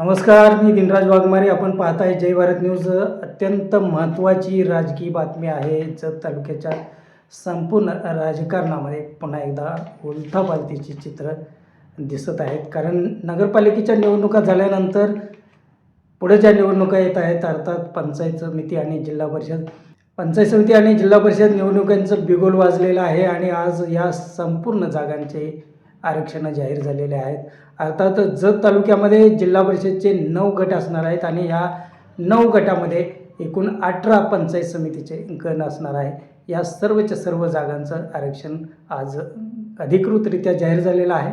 नमस्कार मी दिनराज वाघमारे. आपण पाहताय जय भारत न्यूज. अत्यंत महत्त्वाची राजकीय बातमी आहे. जत तालुक्याच्या संपूर्ण राजकारणामध्ये पुन्हा एकदा उलथापालथीची चित्र दिसत आहेत. कारण नगरपालिकेच्या निवडणुका झाल्यानंतर पुढे ज्या निवडणुका येत आहेत अर्थात पंचायत समिती आणि जिल्हा परिषद पंचायत समिती आणि जिल्हा परिषद निवडणुकांचं बिगोल वाजलेलं आहे आणि आज या संपूर्ण जागांचे आरक्षणं जाहीर झालेले आहेत. अर्थात जत तालुक्यामध्ये जिल्हा परिषदचे नऊ गट असणार आहेत आणि या नऊ गटामध्ये एकूण अठरा पंचायत समितीचे गण असणार आहे. या सर्वच्या सर्व जागांचं आरक्षण आज अधिकृतरित्या जाहीर झालेलं आहे.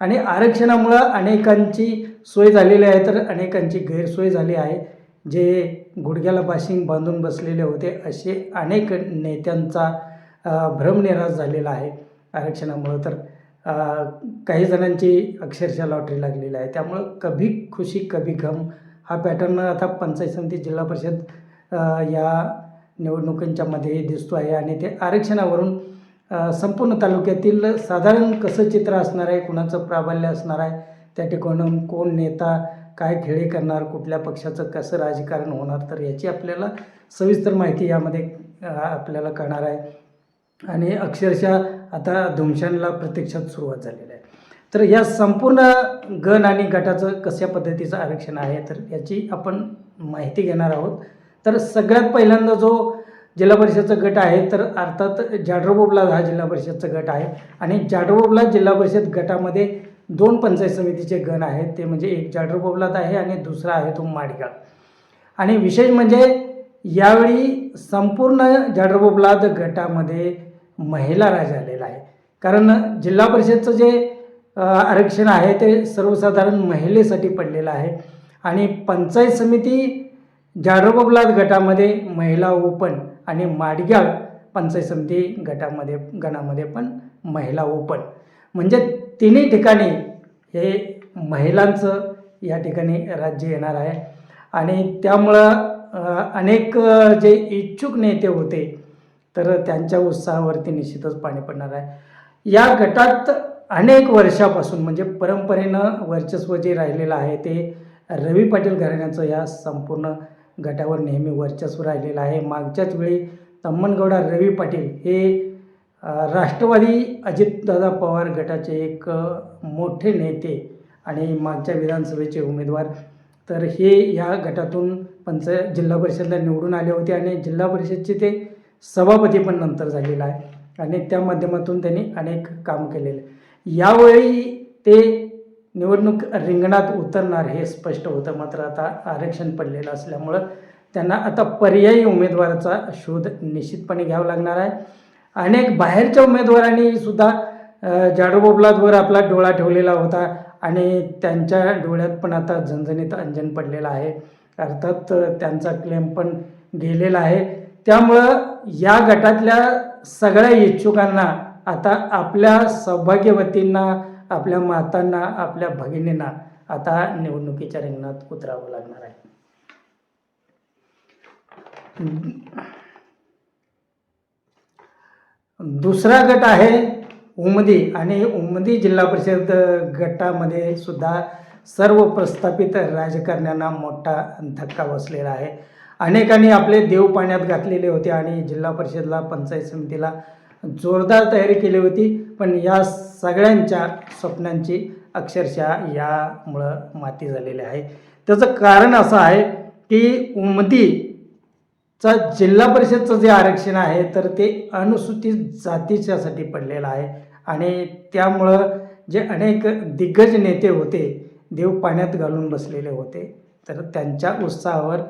आणि आरक्षणामुळं अनेकांची सोय झालेली आहे तर अनेकांची गैरसोय झाली आहे. जे गुडघ्याला बाशिंग बांधून बसलेले होते असे अनेक नेत्यांचा भ्रमनिराश झालेला आहे आरक्षणामुळं. तर काही जणांची अक्षरशः लॉटरी लागलेली आहे. त्यामुळं कभी खुशी कभी गम हा पॅटर्न आता पंचायत समिती जिल्हा परिषद या निवडणुकांच्या मध्ये दिसतो आहे आणि ते आरक्षणावरून संपूर्ण तालुक्यातील साधारण कसं चित्र असणार आहे कुणाचं प्राबल्य असणार आहे त्या ठिकाणून कोण नेता काय खेळी करणार कुठल्या पक्षाचं कसं राजकारण होणार तर याची आपल्याला सविस्तर माहिती यामध्ये आपल्याला कळणार आहे. आणि अक्षरशः आता धुमशानला प्रत्यक्षात सुरुवात झालेली आहे. तर या संपूर्ण गण आणि गटाचं कशा पद्धतीचं आरक्षण आहे तर याची आपण माहिती घेणार आहोत. तर सगळ्यात पहिल्यांदा जो जिल्हा परिषदचा गट आहे तर अर्थात जाडरोबोबला हा जिल्हा परिषदचा गट आहे. आणि जाडरोबोबला जिल्हा परिषद गटामध्ये दोन पंचायत समितीचे गण आहेत. ते म्हणजे एक जाडरोबोबलात आहे आणि दुसरा आहे तो माडगाव. आणि विशेष म्हणजे यावेळी संपूर्ण जाडरोबोबलाद गटामध्ये महिला राज आलेला आहे. कारण जिल्हा परिषदचं जे आरक्षण आहे ते सर्वसाधारण महिलेसाठी पडलेलं आहे. आणि पंचायत समिती जाडोबोबलाद गटामध्ये महिला ओपन आणि माडग्याळ पंचायत समिती गटामध्ये गणामध्ये पण महिला ओपन. म्हणजे तिन्ही ठिकाणी हे महिलांचं या ठिकाणी राज्य येणार आहे. आणि त्यामुळं अनेक जे इच्छुक नेते होते तर त्यांच्या उत्साहावरती निश्चितच पाणी पडणार आहे. या गटात अनेक वर्षापासून म्हणजे परंपरेनं वर्चस्व जे राहिलेलं आहे ते रवी पाटील घराण्याचं या संपूर्ण गटावर नेहमी वर्चस्व राहिलेलं आहे. मागच्याच वेळी तम्मनगौडा रवी पाटील हे राष्ट्रवादी अजितदादा पवार गटाचे एक मोठे नेते आणि मागच्या विधानसभेचे उमेदवार. तर हे या गटातून पंच जिल्हा परिषदला निवडून आले होते आणि जिल्हा परिषदचे ते सभापती पण नंतर झालेला आहे. आणि त्या माध्यमातून त्यांनी अनेक काम केलेले. यावेळी ते निवडणूक रिंगणात उतरणार हे स्पष्ट होतं. मात्र आता आरक्षण पडलेलं असल्यामुळं त्यांना आता पर्यायी उमेदवाराचा शोध निश्चितपणे घ्यावा लागणार आहे. अनेक बाहेरच्या उमेदवारांनी सुद्धा जाडूबोबलातवर आपला डोळा ठेवलेला होता आणि त्यांच्या डोळ्यात पण आता झणझणीत अंजन पडलेलं आहे. अर्थात त्यांचा क्लेम पण गेलेला आहे. त्यामुळं या गटातल्या सगळ्या इच्छुकांना आता आपल्या सौभाग्यवतींना आपल्या मातांना आपल्या भगिनींना आता निवडणुकीच्या रिंगणात उतरावं लागणार आहे. दुसरा गट आहे उमदी आणि उमदी जिल्हा परिषद गटामध्ये सुद्धा सर्व प्रस्थापित राजकारण्यांना मोठा धक्का बसलेला आहे. अनेकांनी आपले देव पाण्यात घातलेले होते आणि जिल्हा परिषदला पंचायत समितीला जोरदार तयारी केली होती. पण या सगळ्यांच्या स्वप्नांची अक्षरशः यामुळं माती झालेली आहे. त्याचं कारण असं आहे की उमदीचा जिल्हा परिषदचं जे आरक्षण आहे तर ते अनुसूचित जातीच्यासाठी पडलेलं आहे. आणि त्यामुळं जे अनेक दिग्गज नेते होते देव पाण्यात घालून बसलेले होते तर त्यांच्या उत्साहावर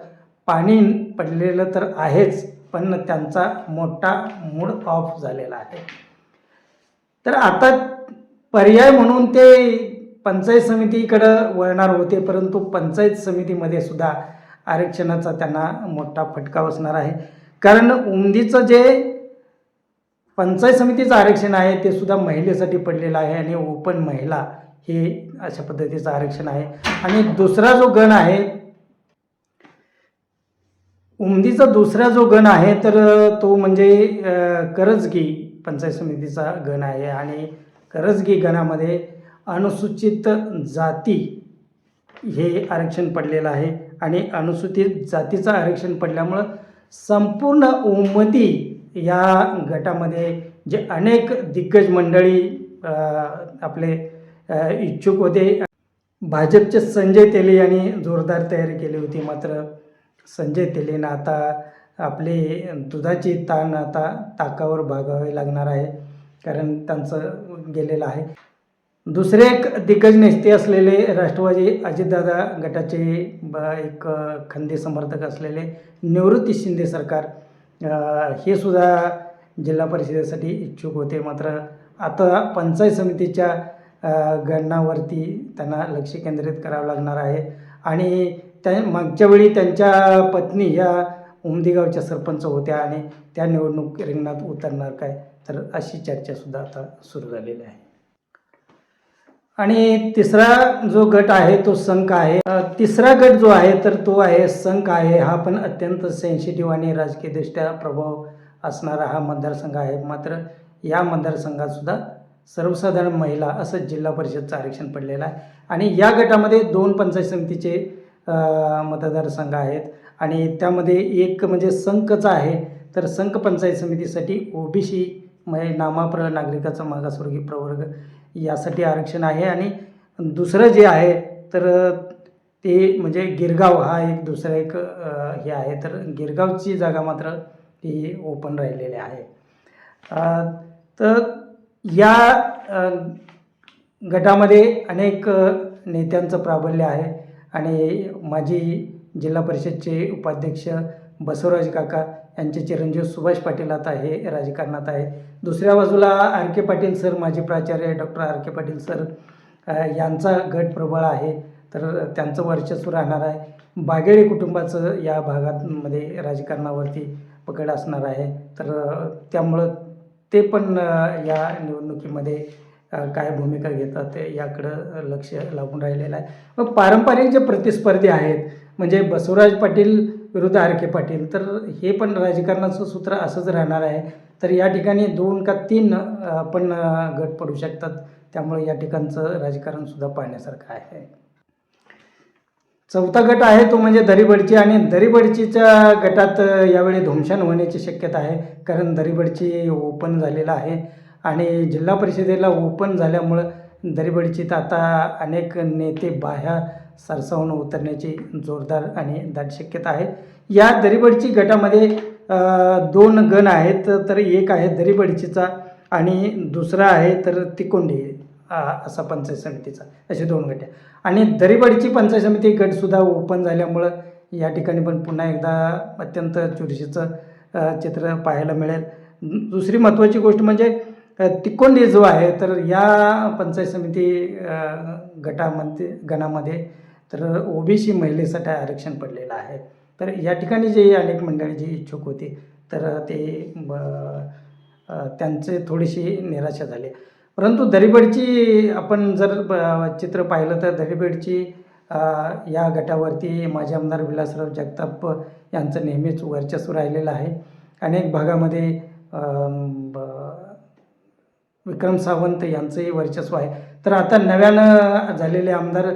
पाणी पडलेलं तर आहेच पण त्यांचा मोठा मूड ऑफ झालेला आहे. तर आता पर्याय म्हणून ते पंचायत समितीकडं वळणार होते परंतु पंचायत समितीमध्ये सुद्धा आरक्षणाचा त्यांना मोठा फटका बसणार आहे. कारण उमदीचं जे पंचायत समितीचं आरक्षण आहे ते सुद्धा महिलेसाठी पडलेलं आहे आणि ओपन महिला हे अशा पद्धतीचं आरक्षण आहे. आणि दुसरा जो गण आहे उमदीचा दुसरा जो गण आहे तर तो म्हणजे करजगी पंचायत समितीचा गण आहे आणि करजगी गणामध्ये अनुसूचित जाती हे आरक्षण पडलेलं आहे आणि अनुसूचित जातीचं आरक्षण पडल्यामुळं संपूर्ण उमदी या गटामध्ये जे अनेक दिग्गज मंडळी आपले इच्छुक होते. भाजपचे संजय तेली यांनी जोरदार तयारी केली होती मात्र संजय तेलीनं आता आपली दुधाची ताण आता ताकावर भागावे लागणार आहे कारण त्यांचं गेलेलं आहे. दुसरे एक दिग्गज नेते असलेले राष्ट्रवादी अजितदादा गटाचे ब एक खंदे समर्थक असलेले निवृत्ती शिंदे सरकार हे सुद्धा जिल्हा परिषदेसाठी इच्छुक होते. मात्र आता पंचायत समितीच्या गणनावरती त्यांना लक्ष केंद्रित करावं लागणार आहे. आणि त्या मागच्या वेळी त्यांच्या पत्नी ह्या उमदेगावच्या सरपंच होत्या आणि त्या निवडणूक रिंगणात उतरणार काय? तर अशी चर्चासुद्धा आता सुरू झालेली आहे. आणि तिसरा जो गट आहे तो संघ आहे. तिसरा गट जो आहे तर तो आहे संघ आहे. हा पण अत्यंत सेन्सिटिव्ह आणि राजकीयदृष्ट्या प्रभाव असणारा हा मतदारसंघ आहे. मात्र या मतदारसंघातसुद्धा सर्वसाधारण महिला असं जिल्हा परिषदचं आरक्षण पडलेलं आहे. आणि या गटामध्ये दोन पंचायत समितीचे मतदारसंघ आहेत. आणि त्यामध्ये एक म्हणजे संकचा आहे तर संक पंचायत समितीसाठी ओबीसी म्हणजे नामाप्र नागरिकाचा मागासवर्गीय प्रवर्ग यासाठी आरक्षण आहे. आणि दुसरं जे आहे तर ते म्हणजे गिरगाव हा एक दुसरा एक हे आहे. तर गिरगावची जागा मात्र ती ओपन राहिलेली आहे. तर या गटामध्ये अनेक नेत्यांचं प्राबल्य आहे. आणि माजी जिल्हा परिषदचे उपाध्यक्ष बसवराज काका यांचे चिरंजीव सुभाष पाटील आता हे राजकारणात आहे. दुसऱ्या बाजूला आर के पाटील सर माजी प्राचार्य doctor R K Patil sir यांचा गट प्रबळ आहे तर त्यांचं वर्चस्व राहणार आहे. बागेळी कुटुंबाचं या भागातमध्ये राजकारणावरती पकड असणार आहे. तर त्यामुळं ते पण या निवडणुकीमध्ये काय भूमिका घेतात ते याकडं लक्ष लागून राहिलेलं आहे. मग पारंपरिक जे प्रतिस्पर्धी आहेत म्हणजे बसवराज पाटील विरुद्ध आर के पाटील तर हे पण राजकारणाचं सूत्र असंच राहणार आहे. तर या ठिकाणी दोन का तीन पण गट पडू शकतात. त्यामुळे या ठिकाणचं राजकारणसुद्धा पाहण्यासारखं आहे. चौथा गट आहे तो म्हणजे दरीबडची आणि दरीबडचीच्या गटात यावेळी धुमशान होण्याची शक्यता आहे. कारण दरीबडची ओपन झालेलं आहे. आणि जिल्हा परिषदेला ओपन झाल्यामुळं दरीबडचीत आता अनेक नेते बाह्या सरसावून उतरण्याची जोरदार आणि दाट शक्यता आहे. या दरीबडची गटामध्ये दोन गण आहेत तर एक आहे दरीबडचीचा आणि दुसरा आहे तर तिकोंडी असा पंचायत समितीचा असे दोन गट आहे आणि दरीबडची पंचायत समिती गटसुद्धा ओपन झाल्यामुळं या ठिकाणी पण पुन्हा एकदा अत्यंत चुरशीचं चित्र पाहायला मिळेल. दुसरी महत्त्वाची गोष्ट म्हणजे तिकोंडी जो आहे तर या पंचायत समिती गटामध्ये गणामध्ये तर ओबीसी महिलेसाठी आरक्षण पडलेलं आहे. तर या ठिकाणी जे अनेक मंडळी जी इच्छुक होती तर ते ब- त्यांचे थोडीशी निराशा झाली. परंतु दरीबडची आपण जर ब- चित्र पाहिलं तर दरीबडची या गटावरती माजी आमदार विलासराव जगताप यांचं नेहमीच वर्चस्व राहिलेलं आहे. अनेक भागामध्ये ब- विक्रम सावंत यांचंही वर्चस्व आहे. तर आता नव्यानं झालेले आमदार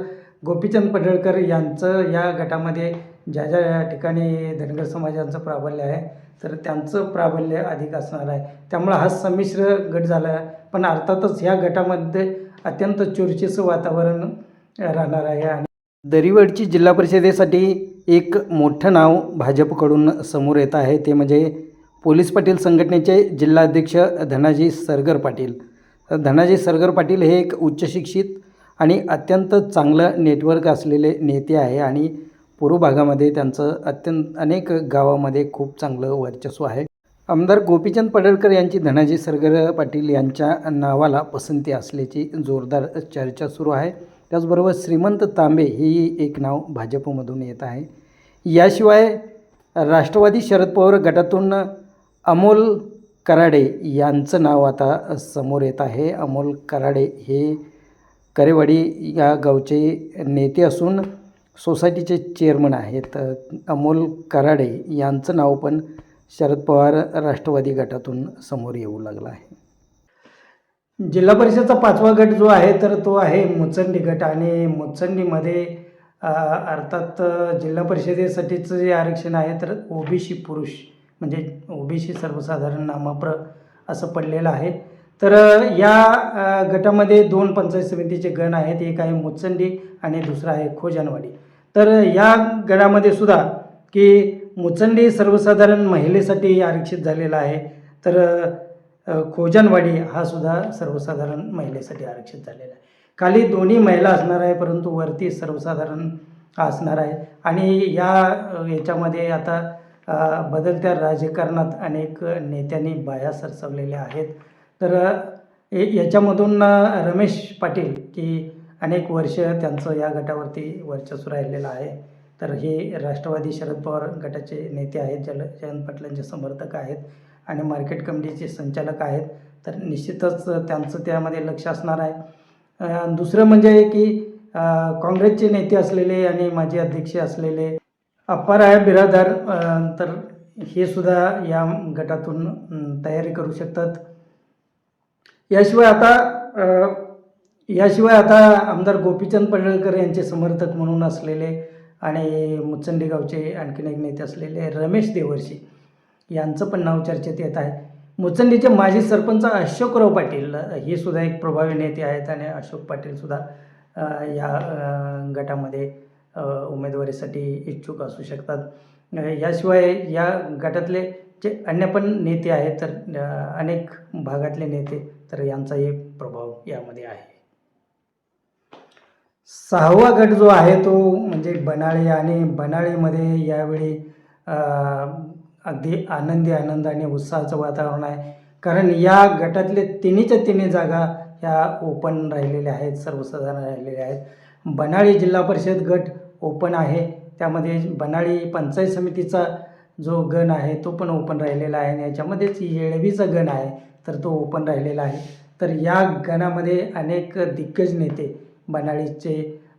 गोपीचंद पडळकर यांचं या गटामध्ये ज्या ज्या ठिकाणी धनगर समाजाचं प्राबल्य आहे तर त्यांचं प्राबल्य अधिक असणार आहे. त्यामुळं हा संमिश्र गट झाला आहे. पण अर्थातच ह्या गटामध्ये अत्यंत चुरशीचं वातावरण राहणार आहे आणि दरीवडची जिल्हा परिषदेसाठी एक मोठं नाव भाजपकडून समोर येत आहे ते म्हणजे पोलीस पाटील संघटनेचे जिल्हाध्यक्ष धनाजी सरगर पाटील. धनाजी सरगर पाटील हे एक उच्चशिक्षित आणि अत्यंत चांगलं नेटवर्क असलेले नेते आहे आणि पूर्व भागामध्ये त्यांचं अत्यंत अनेक गावामध्ये खूप चांगलं वर्चस्व आहे. आमदार गोपीचंद पडळकर यांची धनाजी सरगर पाटील यांच्या नावाला पसंती असल्याची जोरदार चर्चा सुरू आहे. त्याचबरोबर श्रीमंत तांबे हेही एक नाव भाजपमधून येत आहे. याशिवाय राष्ट्रवादी शरद पवार गटातून अमोल कराडे यांचं नाव आता समोर येत आहे. अमोल कराडे हे करेवाडी या गावचे नेते असून सोसायटीचे चेअरमन आहेत. अमोल कराडे यांचं नाव पण शरद पवार राष्ट्रवादी गटातून समोर येऊ लागलं आहे. जिल्हा परिषदचा पाचवा गट जो आहे तर तो आहे मुचंडी गट. आणि मुचंडीमध्ये अर्थात जिल्हा परिषदेसाठीचं जे आरक्षण आहे तर ओबीसी पुरुष म्हणजे ओबीसी सर्वसाधारण नामप्र असं पडलेलं आहे. तर या गटामध्ये दोन पंचायत समितीचे गण आहेत. एक आहे मुचंडी आणि दुसरा आहे खोजनवाडी. तर या गणामध्ये सुद्धा की मुचंडी सर्वसाधारण महिलेसाठी आरक्षित झालेला आहे. तर खोजानवाडी खोजनवाडी हा सुद्धा सर्वसाधारण महिलेसाठी आरक्षित झालेला आहे. खाली दोन्ही महिला असणार आहे परंतु वरती सर्वसाधारण असणार आहे. आणि या याच्यामध्ये आता बदलत्या राजकारणात अनेक नेत्यांनी बाया सरसवलेल्या आहेत. तर याच्यामधून रमेश पाटील की अनेक वर्ष त्यांचं या गटावरती वर्चस्व राहिलेलं आहे. तर हे राष्ट्रवादी शरद पवार गटाचे नेते आहेत जल जयंत पाटलांचे समर्थक आहेत आणि मार्केट कमिटीचे संचालक आहेत. तर निश्चितच त्यांचं त्यामध्ये लक्ष असणार आहे. दुसरं म्हणजे की काँग्रेसचे नेते असलेले आणि माजी अध्यक्ष असलेले अप्पाराय बिरादार अ, तर हे सुद्धा या गटातून तयारी करू शकतात. याशिवाय आता याशिवाय आता आमदार गोपीचंद पडळकर यांचे समर्थक म्हणून असलेले आणि मुचंडी गावचे आणखीन एक नेते असलेले रमेश देवर्षी यांचं पण नाव चर्चेत येत आहे. मुचंडीचे माजी सरपंच अशोकराव पाटील हे सुद्धा एक प्रभावी नेते आहेत आणि अशोक पाटीलसुद्धा या गटामध्ये उमेदवारीसाठी इच्छुक असू शकतात. याशिवाय या गटातले जे अन्य पण नेते आहेत तर अनेक भागातले नेते तर यांचाही प्रभाव यामध्ये आहे. सहावा गट जो आहे तो म्हणजे बनाळी आणि बनाळीमध्ये यावेळी अगदी आनंदी आनंद आणि उत्साहाचं वातावरण आहे. कारण या गटातले तिन्हीच्या तिन्ही जागा ह्या ओपन राहिलेल्या आहेत सर्वसाधारण राहिलेल्या आहेत. बनाळी जिल्हा परिषद गट ओपन आहे. त्यामध्ये बनाळी पंचायत समितीचा जो गण आहे तो पण ओपन राहिलेला आहे आणि याच्यामध्येच येळवीचा गण आहे तर तो ओपन राहिलेला आहे. तर या गणामध्ये अनेक दिग्गज नेते बनाळीचे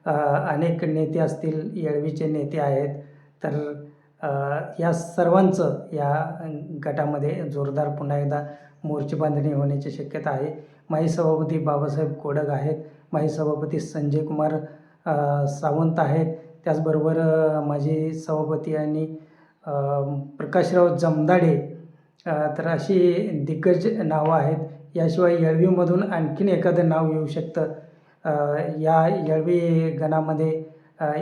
अनेक नेते असतील येळवीचे नेते आहेत. तर या सर्वांचं या गटामध्ये जोरदार पुन्हा एकदा मोर्चे बांधणी होण्याची शक्यता आहे. माई सभापती बाबासाहेब कोडक आहेत. माई सभापती संजय कुमार सावंत आहेत. त्याचबरोबर माझे सभापती आणि प्रकाशराव जमदाडे तर अशी दिग्गज नावं आहेत. याशिवाय येळवीमधून आणखीन एखादं नाव येऊ शकतं. या येळवी गणामध्ये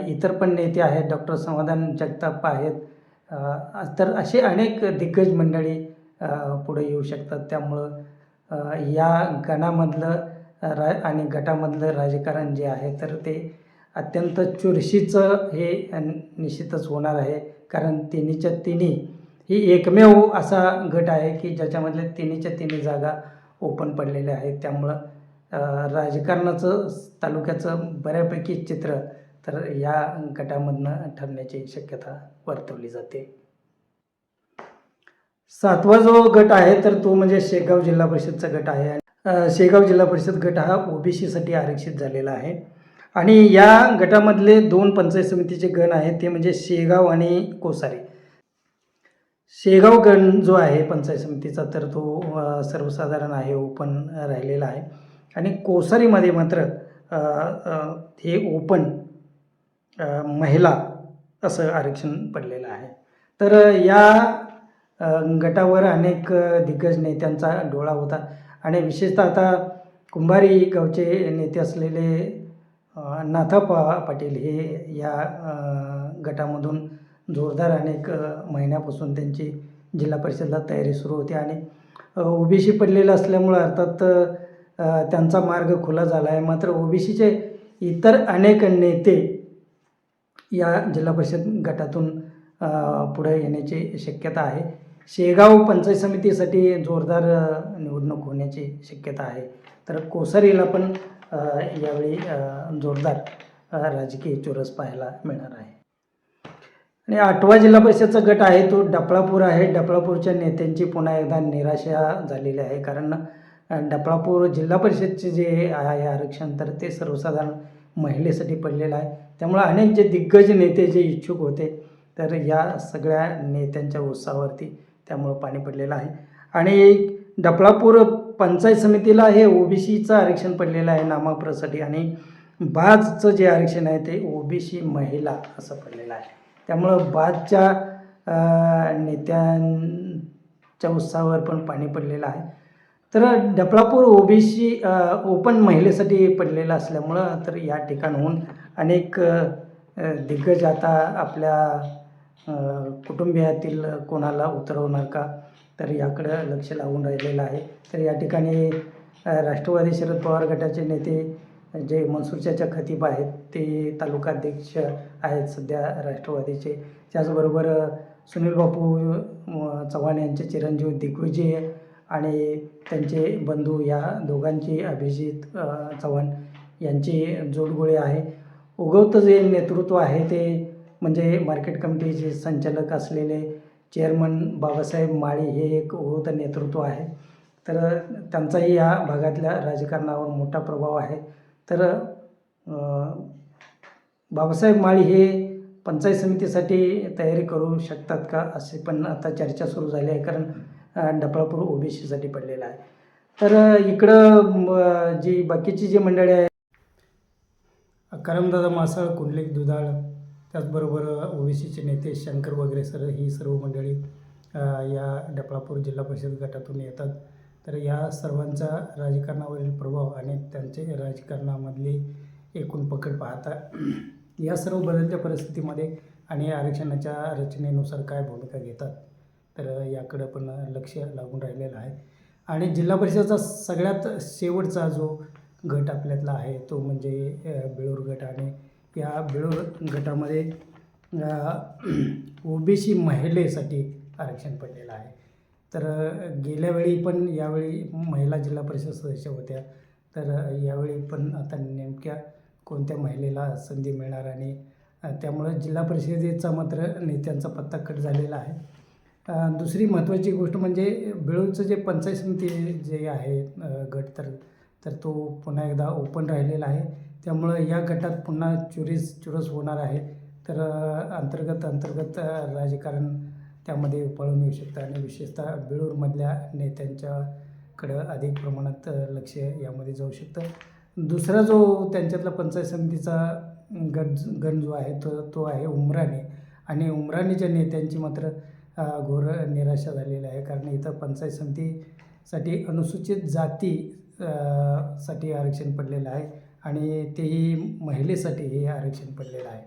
इतर पण नेते आहेत. डॉक्टर समाधान जगताप आहेत. तर असे अनेक दिग्गज मंडळी पुढे येऊ शकतात. त्यामुळं या गणामधलं रा आणि गटामधलं राजकारण जे आहे तर ते अत्यंत चुरशीचं हे निश्चितच होणार आहे. कारण तिन्हीच्या तिन्ही ही एकमेव असा गट आहे की ज्याच्यामधल्या तिन्हीच्या तिन्ही जागा ओपन पडलेल्या आहेत. त्यामुळं राजकारणाचं तालुक्याचं बऱ्यापैकी चित्र तर या गटामधनं ठरण्याची शक्यता वर्तवली जाते. सातवा जो गट आहे तर तो म्हणजे शेगाव जिल्हा परिषदचा गट आहे. शेगाव जिल्हा परिषद गट हा ओबीसीसाठी आरक्षित झालेला आहे. आणि या गटामधले दोन पंचायत समितीचे गण आहेत ते म्हणजे शेगाव आणि कोसारी. शेगाव गण जो आहे पंचायत समितीचा तर तो सर्वसाधारण आहे ओपन राहिलेला आहे. आणि कोसारीमध्ये मात्र हे ओपन महिला असं आरक्षण पडलेलं आहे. तर या गटावर अनेक दिग्गज नेत्यांचा डोळा होता. आणि विशेषतः आता कुंभारी गावचे नेते असलेले नाथा पा पाटील हे या गटामधून जोरदार अनेक महिन्यापासून त्यांची जिल्हा परिषदला तयारी सुरू होती आणि ओबीसी पडलेलं असल्यामुळं अर्थात त्यांचा मार्ग खुला झाला आहे. मात्र ओबीसीचे इतर अनेक नेते या जिल्हा परिषद गटातून पुढे येण्याची शक्यता आहे. शेगाव पंचायत समितीसाठी जोरदार निवडणूक होण्याची शक्यता आहे. तर कोसारीला पण यावेळी जोरदार राजकीय चुरस पाहायला मिळणार आहे. आणि आठवा जिल्हा परिषदचा गट आहे तो डपळापूर आहे. डपळापूरच्या नेत्यांची पुन्हा एकदा निराशा झालेली आहे. कारण डपळापूर जिल्हा परिषदचे जे आहे आरक्षण तर ते सर्वसाधारण महिलेसाठी पडलेलं आहे. त्यामुळे अनेक जे दिग्गज नेते जे इच्छुक होते तर या सगळ्या नेत्यांच्या उत्साहावरती त्यामुळं पाणी पडलेलं आहे. आणि डपळापूर पंचायत समितीला हे ओबीसीचं आरक्षण पडलेलं आहे नामाप्रसाठी आणि बाजचं जे आरक्षण आहे ते ओबीसी महिला असं पडलेलं आहे. त्यामुळं बाजच्या नेत्यांच्या उत्साहावर पण पाणी पडलेलं आहे. तर डफळापूर ओबीसी ओपन महिलेसाठी पडलेलं असल्यामुळं तर या ठिकाणहून अनेक दिग्गज आता आपल्या कुटुंबियातील कोणाला उतरवणार का? तर याकडं लक्ष लागून राहिलेलं आहे. तर या ठिकाणी राष्ट्रवादी शरद पवार गटाचे नेते जे मनसूरच्या खतीब आहेत ते तालुकाध्यक्ष आहेत सध्या राष्ट्रवादीचे. त्याचबरोबर सुनील बापू चव्हाण यांचे चिरंजीव दिग्विजय आणि त्यांचे बंधू या दोघांची अभिजित चव्हाण यांची जोडगोळी आहे. उगवतं जे नेतृत्व आहे ते म्हणजे मार्केट कमिटीचे संचालक असलेले चेअरमन बाबासाहेब माळी हे एक उगवतं नेतृत्व आहे. तर त्यांचाही या भागातल्या राजकारणावर मोठा प्रभाव आहे. तर बाबासाहेब माळी हे पंचायत समितीसाठी तयारी करू शकतात का असे पण आता चर्चा सुरू झाली आहे. कारण अ, डफळापूर ओबीसीसाठी पडलेला आहे. तर इकडं जी बाकीची जी मंडळी आहे करमदादा मासाळ कुंडलिक दुधाळ. त्याचबरोबर ओबीसीचे नेते शंकर वगैरे सर ही सर्व मंडळी या डपळापूर जिल्हा परिषद गटातून येतात. तर या सर्वांचा राजकारणावरील प्रभाव आणि त्यांचे राजकारणामधली एकूण पकड पाहता या सर्व बदलत्या परिस्थितीमध्ये आणि आरक्षणाच्या रचनेनुसार काय भूमिका घेतात तर याकडं पण लक्ष लागून राहिलेलं आहे. आणि जिल्हा परिषदचा सगळ्यात शेवटचा जो गट आपल्यातला आहे तो म्हणजे बेळूर गट आणि या बिळूर गटामध्ये ओबीसी महिलेसाठी आरक्षण पडलेलं आहे. तर गेल्यावेळी गेल्या वेळी पण यावेळी महिला जिल्हा परिषद सदस्य होत्या. तर यावेळी पण आता नेमक्या कोणत्या महिलेला संधी मिळणार आणि त्यामुळं जिल्हा परिषदेचा मात्र नेत्यांचा पत्ता कट झालेला आहे. दुसरी महत्त्वाची गोष्ट म्हणजे बिळूरचं जे पंचायत समिती जे आहे गट तर तर तो पुन्हा एकदा ओपन राहिलेला आहे. त्यामुळं या गटात पुन्हा चुरीस चुरस होणार आहे. तर अंतर्गत अंतर्गत राजकारण त्यामध्ये पळून येऊ शकतं आणि विशेषतः बेळूरमधल्या नेत्यांच्याकडं अधिक प्रमाणात लक्ष यामध्ये जाऊ शकतं. दुसरा जो त्यांच्यातला पंचायत समितीचा गट गण जो आहे तो तो आहे उमराणे. आणि उमराणीच्या नेत्यांची मात्र घोर निराशा झालेली आहे. कारण इथं पंचायत समितीसाठी अनुसूचित जाती साठी आरक्षण पडलेलं आहे आणि तेही महिलेसाठी हे आरक्षण पडलेलं आहे.